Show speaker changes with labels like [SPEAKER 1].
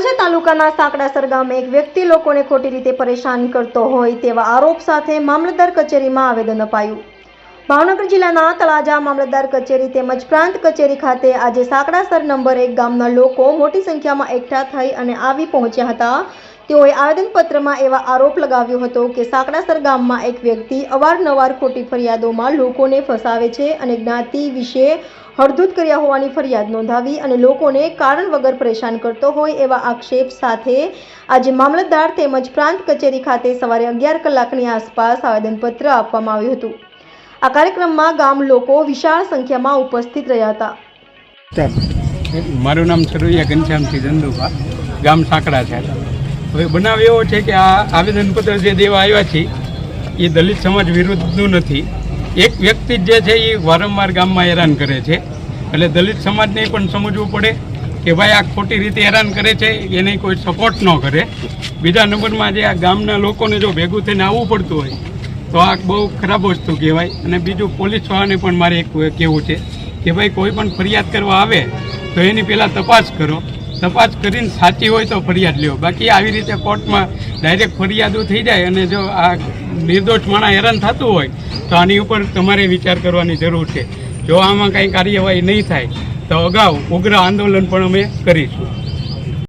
[SPEAKER 1] તળાજા તાલુકાના સાંકડાસર ગામે એક વ્યક્તિ લોકોને ખોટી રીતે પરેશાન કરતો હોય તેવા આરોપ સાથે મામલતદાર કચેરીમાં આવેદન અપાયું. ભાવનગર જિલ્લાના તળાજા મામલતદાર કચેરી તેમજ પ્રાંત કચેરી ખાતે આજે સાંકડાસર નંબર એક ગામના લોકો મોટી સંખ્યામાં એકઠા થઈ અને આવી પહોંચ્યા હતા. તેઓએ આવેદનપત્રમાં એવા આરોપ લગાવ્યો હતો કે સાંકડાસર ગામમાં એક વ્યક્તિ અવારનવાર ખોટી ફરિયાદોમાં લોકોને ફસાવે છે અને જ્ઞાતિ વિશે હળધૂત કર્યા હોવાની ફરિયાદ નોંધાવી અને લોકોને કારણ વગર પરેશાન કરતો હોય એવા આક્ષેપ સાથે આજે મામલતદાર તેમજ પ્રાંત કચેરી ખાતે સવારે અગિયાર કલાકની આસપાસ આવેદનપત્ર આપવામાં આવ્યું હતું. આ કાર્યક્રમમાં ગામ લોકો વિશાળ સંખ્યામાં ઉપસ્થિત રહ્યા હતા.
[SPEAKER 2] મારું નામ ઘનશ્યામસિંહ ચંદુભા ગામ સાંકડા છે હવે બનાવ એવો છે કે આ આવેદનપત્ર જે દેવા આવ્યા છે, એ દલિત સમાજ વિરુદ્ધનું નથી. એક વ્યક્તિ જ છે એ વારંવાર ગામમાં હેરાન કરે છે. એટલે દલિત સમાજને પણ સમજવું પડે કે ભાઈ આ ખોટી રીતે હેરાન કરે છે, એને કોઈ સપોર્ટ ન કરે. બીજા નંબરમાં જે આ ગામના લોકોને જો ભેગું થઈને આવવું પડતું હોય, તો આ બહુ ખરાબ વસ્તુ કહેવાય. અને બીજું પોલીસવાળાને પણ મારે એક કહેવું છે કે ભાઈ કોઈ પણ ફરિયાદ કરવા આવે, તો એની પહેલાં તપાસ કરો. તપાસ કરીને સાચી હોય તો ફરિયાદ લ્યો. બાકી આવી રીતે કોર્ટમાં ડાયરેક્ટ ફરિયાદો થઈ જાય અને જો આ નિર્દોષ માણા હેરાન થતું હોય, તો આની ઉપર તમારે વિચાર કરવાની જરૂર છે. જો આમાં કાંઈ કાર્યવાહી નહીં થાય, તો અગાઉ ઉગ્ર આંદોલન પણ અમે કરીશું.